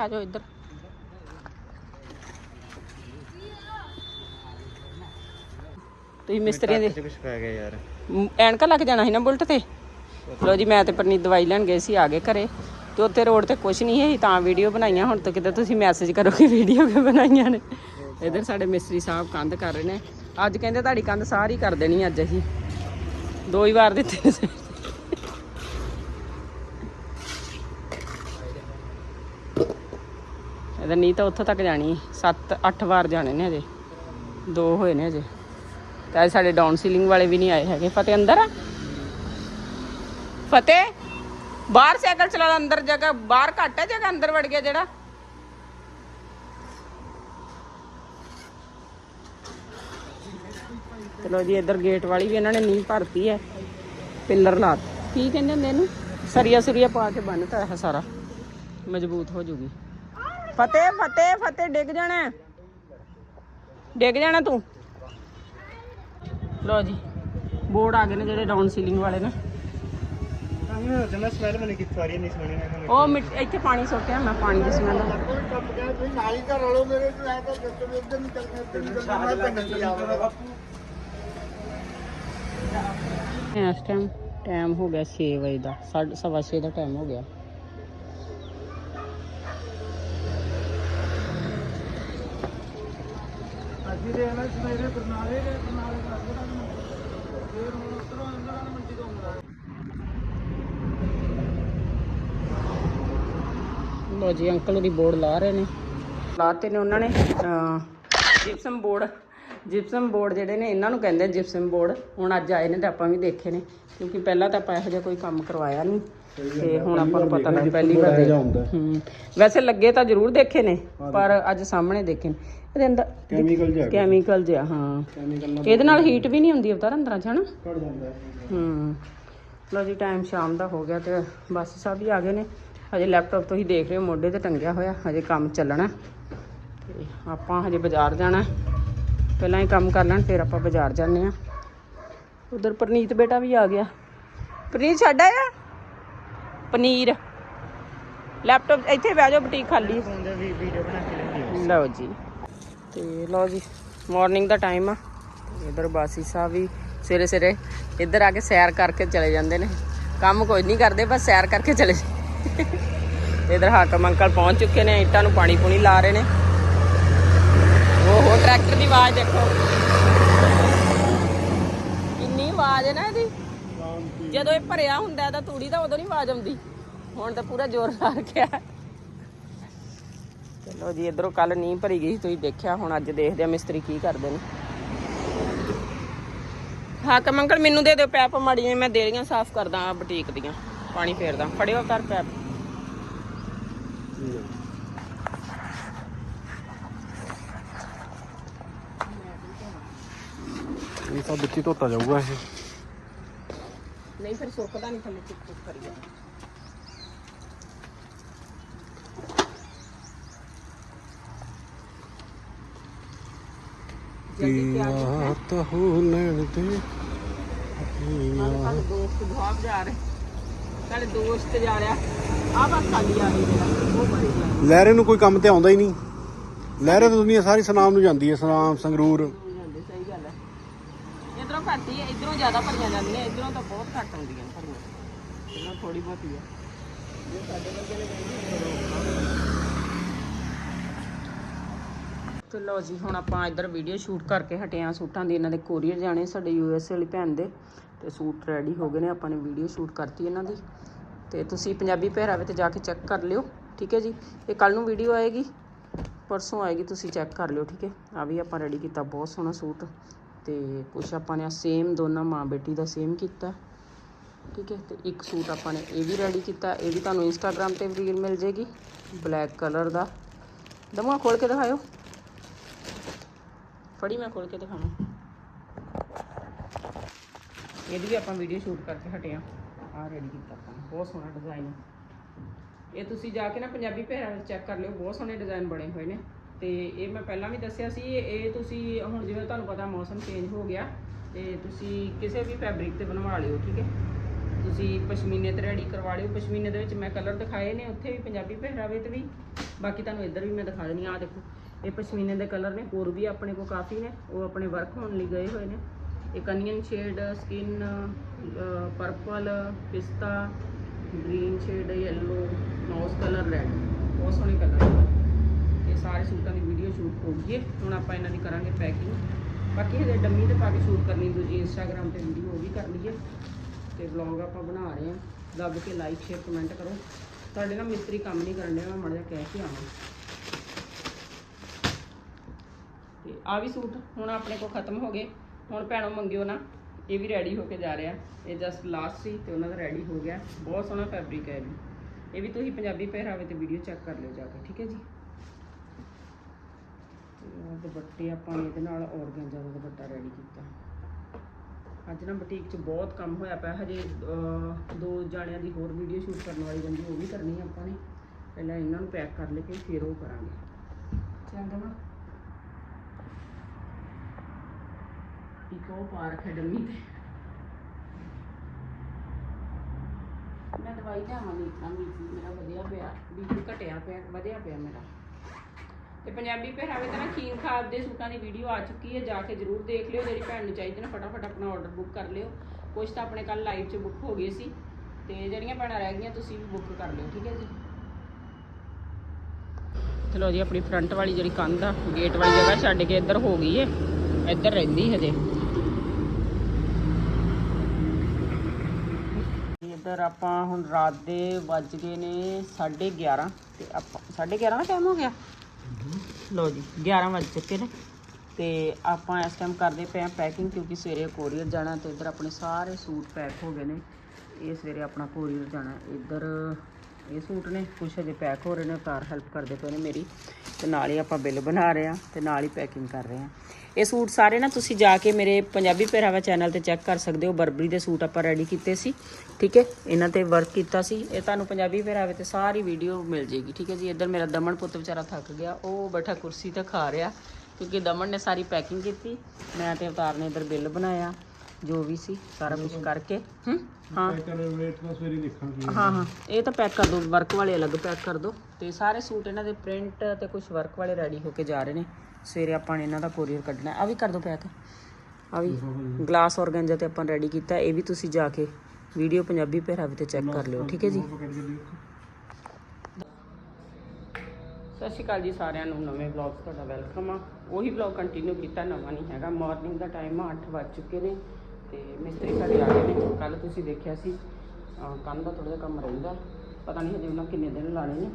ਆ ਜਾਓ ਇੱਧਰ। ਤੁਸੀਂ ਮਿਸਤਰੀਆਂ ਦੇ ਕੁਝ ਪੈ ਗਿਆ ਯਾਰ। ਮ, ਐਨਕਾਂ ਲੱਗ ਜਾਣਾ ਸੀ ਨਾ ਬੁਲਟ ਤੇ? ਲੋ ਜੀ ਮੈਂ ਤੇ ਪਰਨੀਤ ਦਵਾਈ ਲੈਣ ਗਏ ਸੀ ਆ ਗਏ ਘਰੇ। ਤੇ ਉੱਥੇ ਰੋਡ ਤੇ ਕੁਝ ਨਹੀਂ ਹੈ ਤਾਂ ਵੀਡੀਓ ਬਣਾਈਆਂ। ਹੁਣ ਤਾਂ ਕਿਤੇ ਤੁਸੀਂ ਮੈਸੇਜ ਕਰੋਗੇ ਵੀਡੀਓ ਕਿ ਬਣਾਈਆਂ ਨੇ। ਇਧਰ ਸਾਡੇ ਮਿਸਤਰੀ ਸਾਹਿਬ ਕੰਧ ਕਰ ਰਹੇ ਨੇ। ਅੱਜ ਕਹਿੰਦੇ ਤੁਹਾਡੀ ਕੰਧ ਸਾਰੀ ਕਰ ਦੇਣੀ ਅੱਜ ਅਸੀਂ। ਦੋ ਹੀ ਵਾਰ ਦਿੱਤੇ ਨੇ ਨਹੀਂ ਤਾਂ ਉੱਥੋਂ ਤੱਕ ਜਾਣੀ 7 8 ਵਾਰ ਜਾਣੇ ਨੇ ਹਜੇ। ਦੋ ਹੋਏ ਨੇ ਹਜੇ। ਤੇ ਸਾਡੇ ਡਾਊਨ ਸੀਲਿੰਗ ਵਾਲੇ ਵੀ ਨਹੀਂ ਆਏ ਹੈਗੇ। ਫਤਿਹ, ਅੰਦਰ ਆ? ਫਤਿਹ, ਬਾਹਰ ਸਾਈਕਲ ਚਲਾ ਅੰਦਰ ਜਗ੍ਹਾ, ਬਾਹਰ ਘੱਟ ਹੈ ਜਗ੍ਹਾ, ਅੰਦਰ ਵੜ ਗਿਆ ਜਿਹੜਾ। ਚਲੋ ਜੀ, ਇੱਧਰ ਗੇਟ ਵਾਲੀ ਵੀ ਇਹਨਾਂ ਨੇ ਨੀਂਹ ਭਰਤੀ ਹੈ। ਪਿੱਲਰ ਲਾ ਕੀ ਕਹਿੰਦੇ ਹੁੰਦੇ ਇਹਨੂੰ? ਸਰੀਆ ਸੁਰੀਆ ਪਾ ਕੇ ਬੰਨਤਾ ਹੈ ਸਾਰਾ। ਮਜ਼ਬੂਤ ਹੋ ਜੂਗੀ। ਫਤਿਹ ਫਤਿਹ ਫਤਿਹ, ਡਿੱਗ ਜਾਣਾ। ਡਿੱਗ ਜਾਣਾ ਤੂੰ? ਲੋ ਜੀ, ਬੋਰਡ ਆ ਗਏ ਨੇ ਜਿਹੜੇ ਡਾਊਨ ਸੀਲਿੰਗ ਵਾਲੇ ਨੇ। ਉਹ ਮਿੱਟ- ਇੱਥੇ ਪਾਣੀ ਸੁੱਟਿਆ, ਮੈਂ ਪਾਣੀ ਦੀ ਸਮੈਲ ਇਸ ਟਾਈਮ ਟਾਈਮ ਹੋ ਗਿਆ 6 ਵਜੇ ਦਾ, ਸਾਢੇ ਸਵਾ 6 ਦਾ ਟਾਈਮ ਹੋ ਗਿਆ। ਅਸੀਂ ਦੇ ਨਾ ਸਵੇਰੇ ਬਰਨਾਲੇ ਦੇ ਬਰਨਾਲੇ ਦਾ ਜਿਹੜਾ ਫੇਰ ਹੁਣ ਉਤਰੋਂ ਅੰਦਰ ਮੰਡੀ ਤੋਂ ਆਉਂਦਾ। ਲੋ ਜੀ ਅੰਕਲ ਉਹਦੀ ਬੋਰਡ ਲਾ ਰਹੇ ਨੇ। ਲਾਤੇ ਨੇ ਉਹਨਾਂ ਨੇ ਜਿਪਸਮ ਬੋਰਡ ਜਿਪਸਮ ਬੋਰਡ ਜਿਹੜੇ ਨੇ ਇਹਨਾਂ ਨੂੰ ਕਹਿੰਦੇ ਜਿਪਸਮ ਬੋਰਡ ਹੁਣ ਅੱਜ ਆਏ ਨੇ ਤੇ ਆਪਾਂ ਵੀ ਦੇਖੇ ਨੇ ਕਿਉਂਕਿ ਪਹਿਲਾਂ ਤਾਂ ਆਪਾਂ ਇਹੋ ਜਿਹਾ ਕੋਈ ਕੰਮ ਕਰਵਾਇਆ ਨਹੀਂ। ਤੇ ਹੁਣ ਆਪਾਂ ਨੂੰ ਪਤਾ ਲੱਗ ਪਹਿਲੀ ਵਾਰ ਦੇਖ। ਹੂੰ। ਵੈਸੇ ਲੱਗੇ ਤਾਂ ਜ਼ਰੂਰ ਦੇਖੇ ਨੇ ਪਰ ਅੱਜ ਸਾਹਮਣੇ ਦੇਖੇ ਨੇ। ਇਹਦੇ ਅੰਦਰ ਕੈਮੀਕਲ ਜਿਹਾ ਕੈਮੀਕਲ ਜਿਹਾ ਹਾਂ। ਕੈਮੀਕਲ ਨਾਲ ਇਹਦੇ ਨਾਲ ਹੀਟ ਵੀ ਨਹੀਂ ਹੁੰਦੀ ਅਵਤਾਰ ਅੰਦਰਾਂ ਚ ਹਨਾ ਕੱਢ ਜਾਂਦਾ ਹੈ। ਹੂੰ। ਲੋ ਜੀ ਟਾਈਮ ਸ਼ਾਮ ਦਾ ਹੋ ਗਿਆ ਤੇ ਬਸ ਸਭ ਵੀ ਆ ਗਏ ਨੇ। ਹਜੇ ਲੈਪਟਾਪ ਤੋਂ ਹੀ ਦੇਖ ਰਹੇ ਹੋ ਮੋਢੇ ਤੇ ਟੰਗਿਆ ਹੋਇਆ ਹਜੇ ਕੰਮ ਚੱਲਣਾ। ਤੇ ਆਪਾਂ ਹਜੇ ਬਾਜ਼ਾਰ ਜਾਣਾ। ਪਹਿਲਾਂ ਹੀ ਕੰਮ ਕਰ ਲੈਣ ਫਿਰ ਆਪਾਂ ਬਾਜ਼ਾਰ ਜਾਂਦੇ ਆ ਉਧਰ ਪਰਨੀਤ ਬੇਟਾ ਵੀ ਆ ਗਿਆ। ਪਰਨੀਤ ਛੱਡ ਆਇਆ? ਪਨੀਰ। ਲੈਪਟਾਪ ਇੱਥੇ ਬਹਿ ਜਾਓ ਬੁਟੀਕ ਖਾਲੀ। ਹੈ ਫੋਨ ਦੇ ਵੀ ਵੀਡੀਓ ਬਣਾ ਕੇ ਲੈਂਦੀ ਲਓ ਜੀ। ਤੇ ਲਓ ਜੀ ਮਾਰਨਿੰਗ ਦਾ ਟਾਈਮ ਆ। ਇਧਰ ਬਾਸੀ ਸਾਹਿਬ ਵੀ ਸਵੇਰੇ ਸਵੇਰੇ ਇੱਧਰ ਆ ਕੇ ਸੈਰ ਕਰਕੇ ਚਲੇ ਜਾਂਦੇ ਨੇ। ਕੰਮ ਕੋਈ ਨਹੀਂ ਕਰਦੇ, ਬਸ ਸੈਰ ਕਰਕੇ ਚਲੇ ਇਧਰ ਹਾਕਮ ਅੰਕਲ ਪਹੁੰਚ ਚੁੱਕੇ ਨੇ, ਇੱਟਾਂ ਨੂੰ ਪਾਣੀ ਪੂਣੀ ਲਾ ਰਹੇ ਨੇ। ਓਹੋ ਟਰੈਕਟਰ ਦੀ ਆਵਾਜ਼ ਦੇਖੋ। ਕਿੰਨੀ ਆਵਾਜ਼ ਹੈ ਨਾ ਇਹਦੀ। ਜਦੋਂ ਇਹ ਭਰਿਆ ਹੁੰਦਾ, ਇਹਦਾ ਤੂੜੀ ਦਾ ਉਦੋਂ ਨਹੀਂ ਆਵਾਜ਼ ਆਉਂਦੀ। ਹੁਣ ਤਾਂ ਪੂਰਾ ਜ਼ੋਰ ਲਾ ਰੱਖਿਆ। ਚਲੋ ਜੀ ਇਧਰੋਂ ਕੱਲ ਨਹੀਂ ਭਰੀ ਗਈ ਤੁਸੀਂ ਦੇਖਿਆ ਹੁਣ ਅੱਜ ਦੇਖਦੇ ਆ ਮਿਸਤਰੀ ਕੀ ਕਰਦੇ ਨੇ। ਹਾਕਮ ਅੰਕਲ ਮੈਨੂੰ ਦੇ ਦਿਓ ਪੈਪ ਮਾੜੀਆਂ ਮੈਂ ਦੇਲੀਆਂ ਸਾਫ਼ ਕਰਦਾ ਆ ਬੁਟੀਕ ਦੀਆਂ ਪਾਣੀ ਫੇਰਦਾ। ਫੜਿਓ ਕਰ ਪੈਪ। ਇਹ ਤਾਂ ਵਿੱਚ ਧੋਤਾ ਜਾਊਗਾ ਇਹ। ਨਹੀਂ ਫਿਰ ਸੁੱਕਦਾ ਨਹੀਂ ਥੱਲੇ ਚਿਪ ਚਿਪ ਕਰੀ ਜਾਂਦਾ ਹੋ ਲੈਣ ਤੇ ਸਾਡੇ ਦੋਸਤ ਭਾਗ ਜਾ ਰਹੇ। ਸਾਡੇ ਦੋਸਤ ਜਾ ਰਿਹਾ। ਆ ਬਸ ਖਾਲੀ ਆ ਗਈ ਜਿਹੜਾ ਉਹ ਭਰੀ ਜਾ ਲਹਿਰੇ ਨੂੰ ਕੋਈ ਕੰਮ ਤੇ ਆਉਂਦਾ ਹੀ ਨਹੀਂ। ਲਹਿਰੇ ਤਾਂ ਦੁਨੀਆ ਸਾਰੀ ਸਨਾਮ ਨੂੰ ਜਾਂਦੀ ਹੈ। ਸਨਾਮ ਸੰਗਰੂਰ। ਜਾਂਦੇ ਸਹੀ ਗੱਲ ਹੈ। ਇਧਰੋਂ ਘੱਟ ਹੀ ਹੈ। ਇਧਰੋਂ ਜ਼ਿਆਦਾ ਭਰੀਆਂ ਜਾਂਦੀਆਂ। ਇਧਰੋਂ ਤਾਂ ਬਹੁਤ ਘੱਟ ਆਉਂਦੀਆਂ ਭਰੀਆਂ। ਇਧਰੋਂ ਥੋੜੀ ਬਹੁਤੀ ਹੈ। ਜੇ ਸਾਡੇ ਵਰਗੇ ਨੇ ਤੇ ਲਓ ਜੀ, ਹੁਣ ਆਪਾਂ ਇੱਧਰ ਵੀਡੀਓ ਸ਼ੂਟ ਕਰਕੇ ਹਟੇ ਆ ਸੂਟਾਂ ਦੀ। ਇਹਨਾਂ ਦੇ ਕੋਰੀਅਰ ਜਾਣੇ ਸਾਡੇ ਯੂ ਯੂਐਸ ਵਾਲੀ ਭੈਣ ਦੇ ਤੇ ਸੂਟ ਰੈਡੀ ਹੋ ਗਏ ਨੇ, ਆਪਾਂ ਨੇ ਵੀਡੀਓ ਸ਼ੂਟ ਕਰਤੀ ਇਹਨਾਂ ਦੀ। ਤੇ ਤੁਸੀਂ ਪੰਜਾਬੀ ਪਹਿਰਾਵੇ ਤੇ ਜਾ ਕੇ ਚੈੱਕ ਕਰ ਲਿਓ, ਠੀਕ ਹੈ ਜੀ? ਇਹ ਕੱਲ ਨੂੰ ਵੀਡੀਓ ਆਏਗੀ, ਪਰਸੋਂ ਆਏਗੀ, ਤੁਸੀਂ ਚੈੱਕ ਕਰ ਲਿਓ, ਠੀਕ ਹੈ? ਆ ਵੀ ਆਪਾਂ ਰੈਡੀ ਕੀਤਾ, ਬਹੁਤ ਸੋਹਣਾ ਸੂਟ। ਤੇ ਕੁਛ ਆਪਾਂ ਨੇ ਸੇਮ ਦੋਨਾਂ ਮਾਂ ਬੇਟੀ ਦਾ ਸੇਮ ਕੀਤਾ, ਠੀਕ ਹੈ? ਤੇ ਇੱਕ ਸੂਟ ਆਪਾਂ ਨੇ ਇਹ ਵੀ ਰੈਡੀ ਕੀਤਾ, ਇਹ ਵੀ ਤੁਹਾਨੂੰ ਇੰਸਟਾਗ੍ਰam ਤੇ ਰੀਲ ਮਿਲ ਜੇਗੀ ਬਲੈਕ ਕਲਰ ਦਾ। ਦਮਾ ਖੋਲ ਕੇ ਦਿਖਾਇਓ। ਫੜੀ ਮੈਂ ਖੋਲ ਕੇ ਦਿਖਾਵਾਂ। ਇਹਦੀ ਵੀ ਆਪਾਂ ਵੀਡੀਓ ਸ਼ੂਟ ਕਰਕੇ ਹਟਿਆ ਆ। ਰੈਡੀ ਕੀਤਾ ਆਪਾਂ ਬਹੁਤ ਸੋਹਣਾ ਡਿਜ਼ਾਈਨ ਇਹ ਤੁਸੀਂ ਜਾ ਕੇ ਨਾ ਪੰਜਾਬੀ ਪਹਿਰਾਵੇ ਵਿੱਚ ਚੈੱਕ ਕਰ ਲਿਓ, ਬਹੁਤ ਸੋਹਣੇ ਡਿਜ਼ਾਈਨ ਬਣੇ ਹੋਏ ਨੇ। ਤੇ ਇਹ ਮੈਂ ਪਹਿਲਾਂ ਵੀ ਦੱਸਿਆ ਸੀ, ਇਹ ਤੁਸੀਂ ਹੁਣ ਜਿਵੇਂ ਤੁਹਾਨੂੰ ਪਤਾ ਮੌਸਮ ਚੇਂਜ ਹੋ ਗਿਆ, ਤੇ ਤੁਸੀਂ ਕਿਸੇ ਵੀ ਫੈਬਰਿਕ ਤੇ ਬਣਵਾ ਲਿਓ, ਠੀਕ ਹੈ? ਤੁਸੀਂ ਪਸ਼ਮੀਨੇ ਤੇ ਰੈਡੀ ਕਰਵਾ ਲਿਓ। ਪਸ਼ਮੀਨੇ ਦੇ ਵਿੱਚ ਮੈਂ ਕਲਰ ਦਿਖਾਏ ਨੇ, ਉੱਥੇ ਵੀ ਪੰਜਾਬੀ ਪਹਿਰਾਵੇ ਤੇ ਵੀ। ਬਾਕੀ ਤੁਹਾਨੂੰ ਇੱਧਰ ਵੀ ਮੈਂ ਦਿਖਾ ਦਿੰਦੀ ਆ ਦੇਖੋ। ਇਹ ਪਸ਼ਮੀਨੇ ਦੇ ਕਲਰ ਨੇ, ਹੋਰ ਵੀ ਆਪਣੇ ਕੋਲ ਕਾਫੀ ਨੇ, ਉਹ ਆਪਣੇ ਵਰਕ ਹੋਣ ਲਈ ਗਏ ਹੋਏ ਨੇ। ਇੱਕ ਅਨੀਅਨ ਸ਼ੇਡ ਸਕਿਨ ਪਰਪਲ ਪਿਸਤਾ ਗ੍ਰੀਨ ਸ਼ੇਡ ਯੈਲੋ ਨੋਸ ਕਲਰ ਰੈਡ ਬਹੁਤ ਸੋਹਣੇ ਕਲਰ ਇਹ ਸਾਰੇ ਸੂਟਾਂ ਦੀ ਵੀਡੀਓ ਸ਼ੂਟ ਹੋ ਗਈ ਹੈ। ਹੁਣ ਆਪਾਂ ਇਹਨਾਂ ਦੀ ਕਰਾਂਗੇ ਪੈਕਿੰਗ ਬਾਕੀ ਇਹਦੇ ਡੰਮੀ ਤੇ ਪਾ ਕੇ ਸ਼ੂਟ ਕਰਨੀ, ਦੂਜੀ ਇੰਸਟਾਗ੍ਰam ਤੇ ਵੀਡੀਓ ਉਹ ਵੀ ਕਰ ਲਈਏ। ਤੇ ਵਲੌਗ ਆਪਾਂ ਬਣਾ ਰਹੇ ਹਾਂ। ਦੱਬ ਕੇ ਲਾਈਕ ਸ਼ੇਅਰ ਕਮੈਂਟ ਕਰੋ। ਤੁਹਾਡੇ ਨਾਲ ਮਿਸਤਰੀ ਕੰਮ ਨਹੀਂ ਕਰਨ ਡਿਆ, ਮੈਂ ਮੜ ਕਹਿ ਕੇ ਆਵਾਂ। ਤੇ ਆ ਵੀ ਸੂਟ ਹੁਣ ਆਪਣੇ ਕੋਲ ਖਤਮ ਹੋ ਗਏ। ਹੁਣ ਭੈਣੋ ਮੰਗਿਓ ਨਾ, ਇਹ ਵੀ ਰੈਡੀ ਹੋ ਕੇ ਜਾ ਰਿਹਾ। ਇਹ ਜਸਟ ਲਾਸਟ ਸੀ ਤੇ ਉਹਨਾਂ ਦਾ ਰੈਡੀ ਹੋ ਗਿਆ। ਬਹੁਤ ਸੋਹਣਾ ਫੈਬਰਿਕ ਹੈ ਇਹ ਵੀ। ਇਹ ਵੀ ਤੁਸੀਂ ਪੰਜਾਬੀ ਪਹਿਰਾਵੇ ਤੇ ਵੀਡੀਓ ਚੈੱਕ ਕਰ ਲਿਓ ਜਾ ਕੇ, ਠੀਕ ਹੈ ਜੀ? ਦੁਪੱਟੇ ਆਪਾਂ ਨੇ ਇਹਦੇ ਨਾਲ ਔਰਗੈਂਜਾ ਦਾ ਦੁਪੱਟਾ ਰੈਡੀ ਕੀਤਾ। ਅੱਜ ਨਾ ਬੁਟੀਕ 'ਚ ਬਹੁਤ ਕੰਮ ਹੋਇਆ ਪਿਆ। ਹਜੇ ਦੋ ਜਾਣਿਆਂ ਦੀ ਹੋਰ ਵੀਡੀਓ ਸ਼ੂਟ ਕਰਨ ਵਾਲੀ ਬੰਦੀ ਉਹ ਵੀ ਕਰਨੀ ਆ ਆਪਾਂ ਨੇ। ਪਹਿਲਾਂ ਇਹਨਾਂ ਨੂੰ ਪੈਕ ਕਰ ਲੈ ਕੇ, ਫਿਰ ਉਹ ਕਰਾਂਗੇ। ਚੰਗਾ ਨਾ ਇੱਕ ਉਹ ਪਾਰਕ ਹੈ ਡੰਮੀ ਤੇ? ਮੈਂ ਦਵਾਈ ਲਿਆਵਾਂਗੀ ਇਤਨਾ ਬੀਪੀ ਮੇਰਾ ਵਧਿਆ ਪਿਆ ਬੀਪੀ ਘਟਿਆ ਪਿਆ, ਵਧਿਆ ਪਿਆ ਮੇਰਾ। ਤੇ ਪੰਜਾਬੀ ਪਹਿਰਾਵੇ ਤੇ ਖੀਨ ਖਾਬ ਦੇ ਸੂਟਾਂ ਦੀ ਵੀਡੀਓ ਆ ਚੁੱਕੀ ਹੈ, ਜਾ ਕੇ ਜਰੂਰ ਦੇਖ ਲਿਓ, ਜਿਹੜੀ ਭੈਣ ਨੂੰ ਚਾਹੀਦੀ ਨਾ, ਫਟਾਫਟ ਆਪਣਾ ਆਰਡਰ ਬੁੱਕ ਕਰ ਲਿਓ। ਕੁਝ ਤਾਂ ਆਪਣੇ ਕੱਲ ਲਾਈਵ 'ਚ ਬੁੱਕ ਹੋ ਗਏ ਸੀ। ਤੇ ਜਿਹੜੀਆਂ ਭੈਣਾਂ ਰਹਿ ਗਈਆਂ, ਤੁਸੀਂ ਵੀ ਬੁੱਕ ਕਰ ਲਿਓ, ਠੀਕ ਹੈ ਜੀ? ਚਲੋ ਜੀ, ਆਪਣੀ ਫਰੰਟ ਵਾਲੀ ਜਿਹੜੀ ਕੰਧ ਆ ਗੇਟ ਵਾਲੀ ਜਗ੍ਹਾ ਛੱਡ ਕੇ ਇੱਧਰ ਹੋ ਗਈ ਏ। ਇੱਧਰ ਰਹਿੰਦੀ ਹਜੇ। ਇੱਧਰ ਆਪਾਂ ਹੁਣ ਰਾਤ ਦੇ ਵੱਜ ਗਏ ਨੇ 11:30 ਤੇ ਆਪਾਂ 11:30 ਦਾ ਟਾਈਮ ਹੋ ਗਿਆ? ਲੋ ਜੀ। 11 ਵੱਜ ਚੁੱਕੇ ਨੇ ਤੇ ਆਪਾਂ ਇਸ ਟਾਈਮ ਕਰਦੇ ਪਏ ਆ ਪੈਕਿੰਗ ਕਿਉਂਕਿ ਸਵੇਰੇ ਕੋਰੀਅਰ ਜਾਣਾ ਤੇ ਇੱਧਰ ਆਪਣੇ ਸਾਰੇ ਸੂਟ ਪੈਕ ਹੋ ਗਏ ਨੇ। ਇਹ ਸਵੇਰੇ ਆਪਣਾ ਕੋਰੀਅਰ ਜਾਣਾ। ਇੱਧਰ ਇਹ ਸੂਟ ਨੇ ਕੁਛ ਅਜੇ ਪੈਕ ਹੋ ਰਹੇ ਨੇ ਉਤਾਰ ਹੈਲਪ ਕਰਦੇ ਪਏ ਨੇ ਮੇਰੀ ਤੇ ਨਾਲ ਹੀ ਆਪਾਂ ਬਿੱਲ ਬਣਾ ਰਹੇ ਆ ਤੇ ਨਾਲ ਹੀ ਪੈਕਿੰਗ ਕਰ ਰਹੇ ਆ ਇਹ ਸੂਟ ਸਾਰੇ ਨਾ ਤੁਸੀਂ ਜਾ ਕੇ ਮੇਰੇ ਪੰਜਾਬੀ ਪਹਿਰਾਵਾ ਚੈਨਲ ਤੇ ਚੈੱਕ ਕਰ ਸਕਦੇ ਹੋ। ਬਰਬਰੀ ਦੇ ਸੂਟ ਆਪਾਂ ਰੈਡੀ ਕੀਤੇ ਸੀ ਠੀਕ ਹੈ? ਇਹਨਾਂ ਤੇ ਵਰਕ ਕੀਤਾ ਸੀ। ਇਹ ਤੁਹਾਨੂੰ ਪੰਜਾਬੀ ਪਹਿਰਾਵੇ ਤੇ ਸਾਰੀ ਵੀਡੀਓ ਮਿਲ ਜੇਗੀ ਠੀਕ ਹੈ ਜੀ? ਇੱਧਰ ਮੇਰਾ ਦਮਨ ਪੁੱਤ ਵਿਚਾਰਾ ਥੱਕ ਗਿਆ ਉਹ ਬੈਠਾ ਕੁਰਸੀ ਤੇ ਖਾ ਰਿਹਾ ਕਿਉਂਕਿ ਦਮਨ ਨੇ ਸਾਰੀ ਪੈਕਿੰਗ ਕੀਤੀ। ਮੈਂ ਤੇ ਅਵਤਾਰ ਨੇ ਇੱਧਰ ਬਿੱਲ ਬਣਾਇਆ ਜੋ ਵੀ ਸੀ ਸਾਰਾ ਕੁਝ ਕਰਕੇ। ਹੂੰ? ਹਾਂ। ਹਾਂ ਹਾਂ। ਇਹ ਤਾਂ ਪੈਕ ਕਰ ਦੋ ਵਰਕ ਵਾਲੇ ਅਲੱਗ ਪੈਕ ਕਰ ਦੋ। ਤੇ ਸਾਰੇ ਸੂਟ ਇਹਨਾਂ ਦੇ ਪ੍ਰਿੰਟ ਤੇ ਕੁਝ ਵਰਕ ਵਾਲੇ ਰੈਡੀ ਹੋ ਕੇ ਜਾ ਰਹੇ ਨੇ। ਸਵੇਰੇ ਆਪਾਂ ਨੇ ਇਹਨਾਂ ਦਾ ਕੋਰੀਅਰ ਕੱਢਣਾ। ਆ ਵੀ ਕਰ ਦੋ ਪੈਕ। ਆ ਵੀ ਗਲਾਸ ਔਰਗੈਂਜਾ ਤੇ ਆਪਾਂ ਰੈਡੀ ਕੀਤਾ। ਇਹ ਵੀ ਤੁਸੀਂ ਜਾ ਕੇ ਵੀਡੀਓ ਪੰਜਾਬੀ ਪਹਿਰਾਵੇ ਤੇ ਚੈੱਕ ਕਰ ਲਿਓ। ਠੀਕ ਹੈ ਜੀ? ਸਤਿ ਸ਼੍ਰੀ ਅਕਾਲ ਜੀ ਸਾਰਿਆਂ ਨੂੰ। ਨਵੇਂ ਵਲੌਗ ਤੁਹਾਡਾ ਵੈਲਕਮ ਆ। ਉਹੀ ਵਲੌਗ ਕੰਟੀਨਿਊ ਕੀਤਾ। ਨਵਾਂ ਨਹੀਂ ਹੈਗਾ। ਮਾਰਨਿੰਗ ਦਾ ਟਾਈਮ ਆ 8 ਵੱਜ ਚੁੱਕੇ ਨੇ। ਤੇ ਮਿਸਤਰੀ ਸਾਡੇ ਆ ਗਏ ਨੇ। ਕੱਲ ਤੁਸੀਂ ਦੇਖਿਆ ਸੀ। ਕੰਨ ਦਾ ਥੋੜਾ ਜਿਹਾ ਕੰਮ ਰਹਿੰਦਾ। ਪਤਾ ਨਹੀਂ ਹਜੇ ਉਹਨਾਂ ਕਿੰਨੇ ਦਿਨ ਲਾਣੇ ਨੇ।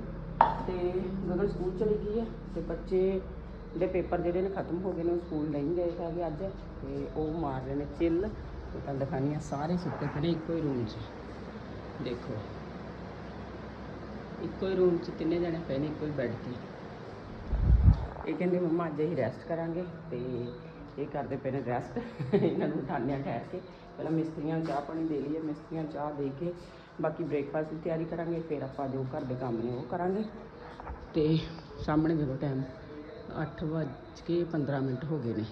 ਤੇ ਗਗਨ ਸਕੂਲ ਚਲੀ ਗਈ ਹੈ। ਤੇ ਬੱਚੇ ਦੇ ਪੇਪਰ ਜਿਹੜੇ ਨੇ ਖਤਮ ਹੋ ਗਏ ਨੇ, ਉਹ ਸਕੂਲ ਨਹੀਂ ਗਏ ਹੈਗੇ ਅੱਜ ਤੇ ਉਹ ਮਾਰ ਰਹੇ ਨੇ ਚਿੱਲ। ਤੇ ਕੱਲ ਦਿਖਾਣੀ ਆ ਸਾਰੇ ਸੁੱਤੇ ਪਏ ਨੇ, ਇੱਕੋ ਹੀ ਰੂਮ 'ਚ। ਦੇਖੋ। ਇੱਕੋ ਹੀ ਰੂਮ 'ਚ ਤਿੰਨੇ ਜਣੇ ਪਏ ਨੇ, ਇੱਕੋ ਹੀ ਬੈੱਡ ਤੇ। ਇਹ ਕਹਿੰਦੇ, ਮੰਮਾ, ਅੱਜ ਹੀ ਰੈਸਟ ਕਰਾਂਗੇ। ਤੇ ਇਹ ਕਰਦੇ ਪਏ ਨੇ ਰੈਸਟ ਇਹਨਾਂ ਨੂੰ ਉਠਾਉਂਦੇ ਠਹਿਰ ਕੇ ਪਹਿਲਾਂ ਮਿਸਤਰੀਆਂ ਨੂੰ ਚਾਹ ਪਾਣੀ ਦੇ ਲਈਏ, ਮਿਸਤਰੀਆਂ ਨੂੰ ਚਾਹ ਦੇ ਕੇ ਬਾਕੀ ਬ੍ਰੇਕਫਾਸਟ ਦੀ ਤਿਆਰੀ ਕਰਾਂਗੇ, ਫਿਰ ਆਪਾਂ ਜੋ ਘਰ ਦੇ ਕੰਮ ਨੇ ਉਹ ਕਰਾਂਗੇ। ਤੇ ਸਾਹਮਣੇ ਜਦੋਂ ਟਾਈਮ 8 ਵੱਜ ਕੇ 15 ਮਿੰਟ ਹੋ ਗਏ ਨੇ।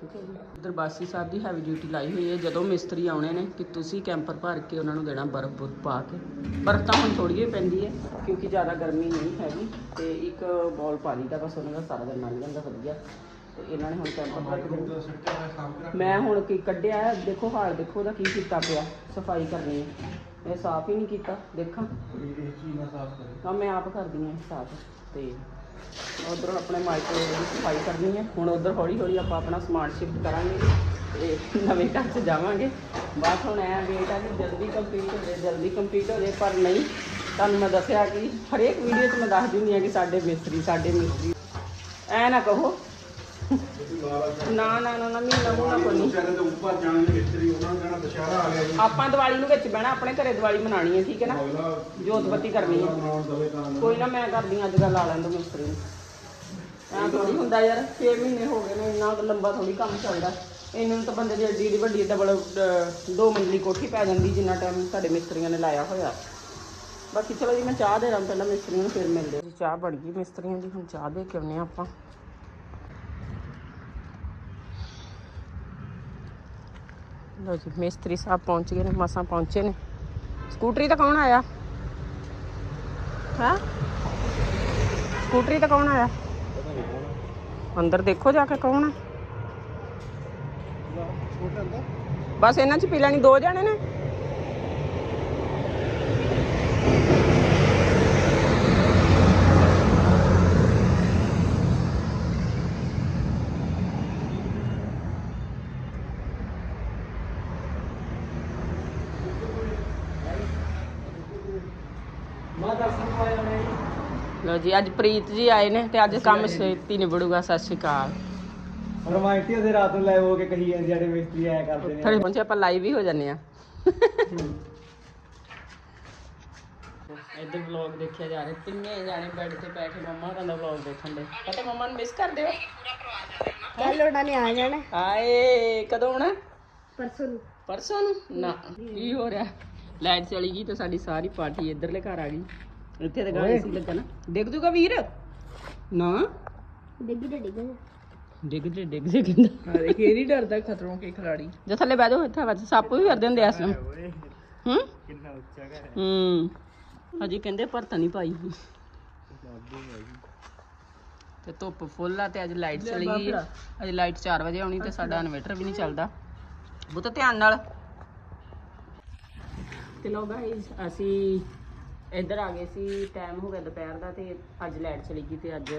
ਠੀਕ ਹੈ ਜੀ। ਇੱਧਰ ਬਾਸੀ ਸਾਹਿਬ ਦੀ ਹੈਵੀ ਡਿਊਟੀ ਲਾਈ ਹੋਈ ਹੈ। ਜਦੋਂ ਮਿਸਤਰੀ ਆਉਣੇ ਨੇ ਕਿ ਤੁਸੀਂ ਕੈਂਪਰ ਭਰ ਕੇ ਉਹਨਾਂ ਨੂੰ ਦੇਣਾ ਬਰਫ਼ ਬੁਰਫ ਪਾ ਕੇ। ਬਰਫ਼ ਤਾਂ ਹੁਣ ਥੋੜੀ ਜਿਹੀ ਪੈਂਦੀ ਹੈ ਕਿਉਂਕਿ ਜ਼ਿਆਦਾ ਗਰਮੀ ਨਹੀਂ ਹੈਗੀ ਤੇ ਇੱਕ ਬੋਲ ਪਾ ਲਈਦਾ ਬਸ ਉਹਨਾਂ ਦਾ ਸਾਰਾ ਦਿਨ ਲੰਘ ਜਾਂਦਾ ਵਧੀਆ। ਤੇ ਇਹਨਾਂ ਨੇ ਹੁਣ ਕੈਂਪਰ ਭਰ ਕੇ ਦੇਣਾ। ਮੈਂ ਹੁਣ ਕੀ ਕੱਢਿਆ ਹੈ, ਦੇਖੋ ਹਾਲ ਦੇਖੋ ਉਹਦਾ ਕੀ ਕੀਤਾ ਪਿਆ। ਸਫ਼ਾਈ ਕਰਨੀ ਹੈ। ਇਹ ਸਾਫ਼ ਹੀ ਨਹੀਂ ਕੀਤਾ ਦੇਖਾਂ। ਹਾਂ ਮੈਂ ਆਪ ਕਰਦੀ ਹਾਂ ਸਾਫ਼। ਤੇ ਉਧਰ ਆਪਣੇ ਮਾਈਕ੍ਰੋਵੇਵ ਦੀ ਸਫ਼ਾਈ ਕਰਨੀ ਹੈ। ਹੁਣ ਉਧਰ ਹੌਲੀ ਹੌਲੀ ਆਪਾਂ ਆਪਣਾ ਸਮਾਨ ਸ਼ਿਫਟ ਕਰਾਂਗੇ ਤੇ ਨਵੇਂ ਘਰ 'ਚ ਜਾਵਾਂਗੇ। ਬਸ ਹੁਣ ਐ ਵੇਟ ਆ ਕਿ ਜਲਦੀ ਕੰਪਲੀਟ ਹੋ ਜਾਏ ਜਲਦੀ ਕੰਪਲੀਟ ਹੋ ਜਾਏ ਪਰ ਨਹੀਂ, ਤੁਹਾਨੂੰ ਮੈਂ ਦੱਸਿਆ ਕਿ ਹਰੇਕ ਵੀਡੀਓ 'ਚ ਮੈਂ ਦੱਸ ਦਿੰਦੀ ਹਾਂ ਕਿ ਸਾਡੇ ਮਿਸਤਰੀ ਸਾਡੇ ਮਿਸਤਰੀ। ਐ ਨਾ ਕਹੋ। ਨਾ ਨਾ ਨਾ ਨਾ ਮਹੀਨਾ ਮੂਨਾ ਕੋਈ ਨਹੀਂ। ਵਿਚਾਰੇ ਤੋਂ ਉੱਪਰ ਜਾਣੇ ਨੇ ਮਿਸਤਰੀ ਉਹਨਾਂ ਦਾ ਦੁਸ਼ਹਿਰਾ ਆ ਗਿਆ ਜੀ। ਆਪਾਂ ਦੀਵਾਲੀ ਨੂੰ ਵਿੱਚ ਬਹਿਣਾ ਆਪਣੇ ਘਰੇ ਦੀਵਾਲੀ ਮਨਾਣੀ ਹੈ ਠੀਕ ਹੈ ਨਾ? ਜੋਤ ਬੱਤੀ ਕਰਨੀ ਹੈ। ਕੋਈ ਨਾ ਮੈਂ ਕਰਦੀ ਅੱਜ ਕੱਲ੍ਹ ਲਾ ਲੈਂਦੋ ਮਿਸਤਰੀ ਨੂੰ। ਐਂ ਥੋੜੀ ਹੁੰਦਾ ਯਾਰ 6 ਮਹੀਨੇ ਹੋ ਗਏ ਨੇ ਇੰਨਾ ਲੰਬਾ ਥੋੜੀ ਕੰਮ ਚੱਲਦਾ। ਇਹਨਾਂ ਨੂੰ ਤਾਂ ਬੰਦੇ ਦੀ ਏਡੀ ਏਡੀ ਵੱਡੀ ਡਬਲ ਦੋ ਮੰਜ਼ਲੀ ਕੋਠੀ ਪੈ ਜਾਂਦੀ ਜਿੰਨਾ ਟਾਈਮ ਸਾਡੇ ਮਿਸਤਰੀਆਂ ਨੇ ਲਾਇਆ ਹੋਇਆ। ਬਾਕੀ ਚਲੋ ਜੀ ਮੈਂ ਚਾਹ ਦੇ ਰਾਂ ਪਹਿਲਾਂ ਮਿਸਤਰੀਆਂ ਨੂੰ ਫਿਰ ਮਿਲਦੇ ਚਾਹ ਬਣ ਗਈ ਮਿਸਤਰੀਆਂ ਦੀ ਹੁਣ ਚਾਹ ਦੇ ਕੇ ਆਉਂਦੇ ਹਾਂ ਆਪਾਂ। ਲੋ ਜੀ, ਮਿਸਤਰੀ ਸਾਹਿਬ ਪਹੁੰਚ ਗਏ ਨੇ, ਮਸਾਂ ਪਹੁੰਚੇ ਨੇ। ਸਕੂਟਰੀ ਤਾਂ ਕੌਣ ਆਇਆ? ਹਾਂ? ਸਕੂਟਰੀ ਤਾਂ ਕੌਣ ਆਇਆ? ਅੰਦਰ ਦੇਖੋ ਜਾ ਕੇ ਕੌਣ ਹੈ ਬਸ ਇਹਨਾਂ ਚ ਪੀ ਲੈਣੀ, ਦੋ ਜਣੇ ਨੇ? ਜੀ ਅੱਜ ਪ੍ਰੀਤ ਜੀ ਆਏ ਨੇ ਤੇ ਅੱਜ ਕੰਮ ਛੇਤੀ ਨਿਬੜੂਗਾ ਸਤਿ ਸ਼੍ਰੀ ਅਕਾਲ। ਰਮਾਇਤੀ ਉਹਦੇ ਰਾਤ ਨੂੰ ਲੈ ਹੋ ਕੇ ਕਹੀ ਜਾਂਦੇ ਜਿਹੜੇ ਮਿਸਤਰੀ ਆਇਆ ਕਰਦੇ ਫਿਰ ਪਹੁੰਚੇ ਆਪਾਂ ਲਾਈਵ ਹੀ ਹੋ ਜੰਨੇ ਆ। ਇੱਧਰ ਵਲੌਗ ਦੇਖਿਆ ਜਾ ਰਿਹਾ ਤਿੰਨੇ ਜਾਣੇ ਬੈੱਡ ਤੇ ਬੈਠੇ ਮੰਮਾ ਹੋਰਾਂ ਦਾ ਵਲੌਗ ਦੇਖਣ ਦੇ। ਪਤਾ ਮੰਮਾ ਨੂੰ ਮਿਸ ਕਰਦੇ ਹੋ? ਕੱਲ ਉਹਨਾਂ ਨੇ ਆ ਜਾਣਾ। ਆਏ ਕਦੋਂ ਆਉਣਾ? ਪਰਸੋਂ ਨੂੰ। ਪਰਸੋਂ ਨੂੰ? ਨਾ ਕੀ ਹੋ ਰਿਹਾ? ਲਾਈਟ ਚਲੀ ਗਈ ਤੇ ਸਾਡੀ ਸਾਰੀ ਪਾਰਟੀ ਇੱਧਰਲੇ ਘਰ ਆ ਗਈ। ਇੱਥੇ ਤੇ ਗਾਣੇ ਸੀ ਲੱਗਾ ਨਾ। ਡਿੱਗ ਜੂਗਾ ਵੀਰ? ਨਾ। ਡਿੱਗੀ ਤੇ ਡਿੱਗ। ਡਿੱਗ ਜੇ ਡਿੱਗ ਜੇ ਕਹਿੰਦਾ। ਅਰੇ ਕੀ ਨਹੀਂ ਡਰਦਾ ਖਤਰੋਂ ਕੇ ਖਿਲਾੜੀ ਜੇ ਥੱਲੇ ਬਹਿ ਜਾਓ ਇੱਥੇ ਵਿੱਚ ਸੱਪ ਵੀ ਫਿਰਦੇ ਹੁੰਦੇ ਨੂੰ ਹੂੰ? ਕਿੰਨਾ ਉੱਚਾ ਘਰ ਹੂੰ। ਹਜੇ ਕਹਿੰਦੇ ਭਰਤਾ ਨਹੀਂ ਪਾਈ ਤੇ ਧੁੱਪ ਫੁੱਲ ਆ ਤੇ ਅੱਜ ਲਾਈਟ ਚਲੀ ਗਈ। ਅੱਜ ਲਾਈਟ 4 ਵਜੇ ਆਉਣੀ ਤੇ ਸਾਡਾ ਇਨਵੇਟਰ ਵੀ ਨਹੀਂ ਚੱਲਦਾ। ਬਹੁਤ ਧਿਆਨ ਨਾਲ। ਤੇ ਲੋ ਗਾਇਸ ਅਸੀਂ ਇੱਧਰ ਆ ਗਏ ਸੀ ਟਾਈਮ ਹੋ ਗਿਆ ਦੁਪਹਿਰ ਦਾ ਤੇ ਅੱਜ ਲਾਈਟ ਚਲੀ ਗਈ ਤੇ ਅੱਜ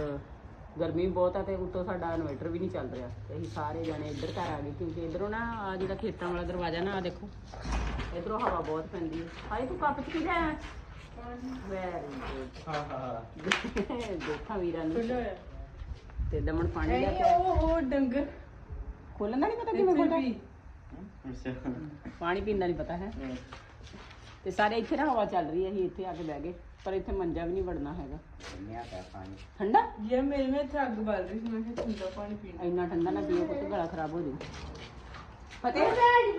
ਗਰਮੀ ਬਹੁਤ ਆ ਤੇ ਉੱਤੋਂ ਸਾਡਾ ਇਨਵੇਟਰ ਵੀ ਨਹੀਂ ਚੱਲ ਰਿਹਾ। ਤੇ ਅਸੀਂ ਸਾਰੇ ਜਾਣੇ ਇੱਧਰ ਘਰ ਆ ਗਏ ਕਿਉਂਕਿ ਇੱਧਰੋਂ ਨਾ ਆ ਜਿਹੜਾ ਖੇਤਾਂ ਵਾਲਾ ਦਰਵਾਜ਼ਾ ਨਾ ਆ ਦੇਖੋ। ਇੱਧਰੋਂ ਹਵਾ ਬਹੁਤ ਪੈਂਦੀ ਹੈ। ਹਾਏ ਤੂੰ ਕੱਪ ਚ ਕੀ ਲਿਆ ਵੈਰੀ ਗੁੱਡ ਹਾਂ ਹਾਂ ਦੇਖਾਂ ਵੀਰਾਂ ਨੂੰ। ਤੇ ਦਮਨ ਪਾਣੀ ਲੈ ਕੇ ਉਹ ਉਹ ਡੰਗਰ। ਖੋਲਣ ਨਹੀਂ ਪਤਾ ਕਿਵੇਂ ਖੋਲਦਾ ਅੱਛਾ। ਪਾਣੀ ਪੀਣ ਦਾ ਨਹੀਂ ਪਤਾ ਹੈ। ਤੇ ਸਾਰੇ ਇੱਥੇ ਨਾ ਹਵਾ ਚੱਲ ਰਹੀ ਹੈ ਅਸੀਂ ਇੱਥੇ ਆ ਕੇ ਬਹਿ ਗਏ ਪਰ ਇੱਥੇ ਮੰਜਾ ਵੀ ਨਹੀਂ ਵੜਨਾ ਹੈਗਾ। ਠੰਡਾ? ਇਹ ਮੇਰੇ ਵਿੱਚ ਇੱਥੇ ਅੱਗ ਬਲ ਰਹੀ ਸੀ ਮੈਂ ਕਿਹਾ ਠੰਡਾ ਪਾਣੀ ਪੀਣਾ। ਇੰਨਾ ਠੰਡਾ ਨਾ ਪੀਓ ਪੁੱਤ ਗਲਾ ਖਰਾਬ ਹੋ ਜੂ ਫਤਿਹ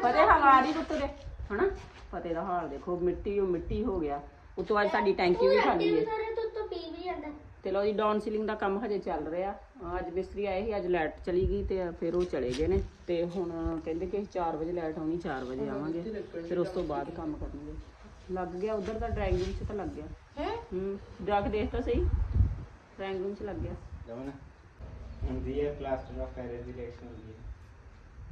ਫਤਿਹ ਹਵਾ ਆ ਰਹੀ ਪੁੱਤ ਦੇ ਹਨਾ? ਫਤਿਹ ਦਾ ਹਾਲ ਦੇਖੋ ਮਿੱਟੀ ਉਹ ਮਿੱਟੀ ਹੋ ਗਿਆ। ਉਤੋਂ ਅੱਜ ਸਾਡੀ ਟੈਂਕੀ ਵੀ ਖਾਲੀ ਹੈ। ਸਾਰੇ ਤੋਂ ਤੋਂ ਪੀ ਵੀ ਜਾਂਦਾ। ਤੇ ਲੋ ਜੀ ਡਾਊਨ ਸੀਲਿੰਗ ਦਾ ਕੰਮ ਹਜੇ ਚੱਲ ਰਿਹਾ। ਅੱਜ ਮਿਸਤਰੀ ਆਏ ਸੀ ਅੱਜ ਲਾਈਟ ਚਲੀ ਗਈ ਤੇ ਫਿਰ ਉਹ ਚਲੇ ਗਏ ਨੇ। ਤੇ ਹੁਣ ਕਹਿੰਦੇ ਕਿ 4 ਵਜੇ ਲਾਈਟ ਆਉਣੀ 4 ਵਜੇ ਆਵਾਂਗੇ। ਫਿਰ ਉਸ ਤੋਂ ਬਾਅਦ ਕੰਮ ਕਰਨਗੇ। ਲੱਗ ਗਿਆ ਉਧਰ ਦਾ ਡਰਾਇੰਗ ਰੂਮ 'ਚ ਤਾਂ ਲੱਗ ਗਿਆ। ਹੈ? ਹੂੰ ਜਾ ਕੇ ਦੇਖ ਤਾਂ ਸਹੀ। ਡਰਾਇੰਗ ਰੂਮ 'ਚ ਲੱਗ ਗਿਆ। ਜਮਨ ਹੁੰਦੀ ਹੈ ਪਲਾਸਟਰ ਆਫ ਪੈਰਿਸ ਦੀ ਰਿਐਕਸ਼ਨ ਹੁੰਦੀ ਹੈ।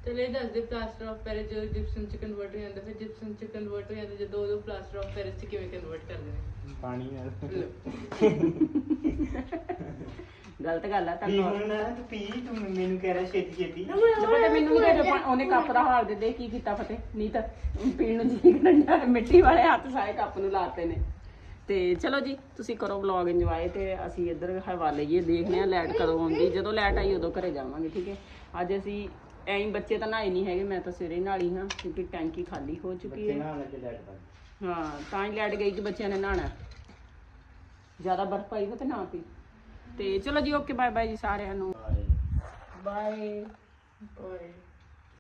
ਚਲੇ ਦੱਸ ਦੇ ਪਲਾਸਟਰ ਆਫ ਪੈਰਿਸ ਜਦੋਂ ਜਿਪਸਮ ਚ ਕਨਵਰਟ ਹੋ ਜਾਂਦਾ ਫਿਰ ਜਿਪਸਮ ਚ ਕਨਵਰਟ ਹੋ ਜਾਂਦਾ ਜਦੋਂ ਉਹ ਪਲਾਸਟਰ ਆਫ ਪੈਰਿਸ ਚ ਕਿਵੇਂ ਕਨਵਰਟ ਕਰਦੇ ਨੇ? ਪਾਣੀ ਨਾਲ। ਗਲਤ ਗੱਲ ਆ ਪੀ ਤੁਹਾਨੂੰ ਹੁਣ ਨਾ ਤੂੰ ਪੀ ਤੂੰ ਮੈਨੂੰ ਕਹਿ ਰਿਹਾ ਛੇਤੀ ਛੇਤੀ। ਤੇ ਪਤਾ ਮੈਨੂੰ ਵੀ ਦੇ ਉਹਨੇ ਕੱਪ ਦਾ ਹਾਲ ਦੇ ਦੇ ਕੀ ਕੀਤਾ ਫਤਿਹ? ਨਹੀਂ ਤਾਂ ਪੀਣ ਨੂੰ ਜੀ ਕਰੰਡਾ ਮਿੱਟੀ ਵਾਲੇ ਹੱਥ ਸਾਰੇ ਕੱਪ ਨੂੰ ਲਾਤੇ ਨੇ। ਤੇ ਚਲੋ ਜੀ ਤੁਸੀਂ ਕਰੋ ਵਲੌਗ ਇੰਜੋਏ ਤੇ ਅਸੀਂ ਇੱਧਰ ਹਵਾ ਲਈਏ ਦੇਖਦੇ ਹਾਂ ਲਾਈਟ ਕਦੋਂ ਆਉਂਦੀ। ਜਦੋਂ ਲਾਈਟ ਆਈ ਉਦੋਂ ਘਰੇ ਜਾਵਾਂਗੇ ਠੀਕ ਹੈ? ਅੱਜ ਅਸੀਂ ਐਂ ਹੀ ਬੱਚੇ ਤਾਂ ਨਹਾਏ ਨਹੀਂ ਹੈਗੇ ਮੈਂ ਤਾਂ ਸਵੇਰੇ ਨਹਾਲੀ ਹਾਂ ਕਿਉਂਕਿ ਟੈਂਕੀ ਖਾਲੀ ਹੋ ਚੁੱਕੀ ਬੱਚੇ ਹੈ। ਨਾਲ ਲੱਗੇ ਲੈਟ ਪਾ ਹਾਂ ਤਾਂ ਹੀ ਲਾਈਟ ਗਈ ਕਿ ਬੱਚਿਆਂ ਨੇ ਨਹਾਣਾ ਜ਼ਿਆਦਾ ਬਰਫ਼ ਪਾਈ ਹੋ ਤੇ ਨਾ ਪੀ। ਤੇ ਚਲੋ ਜੀ ਓਕੇ ਬਾਏ ਬਾਏ ਜੀ ਸਾਰਿਆਂ ਨੂੰ। ਬਾਏ ਓਏ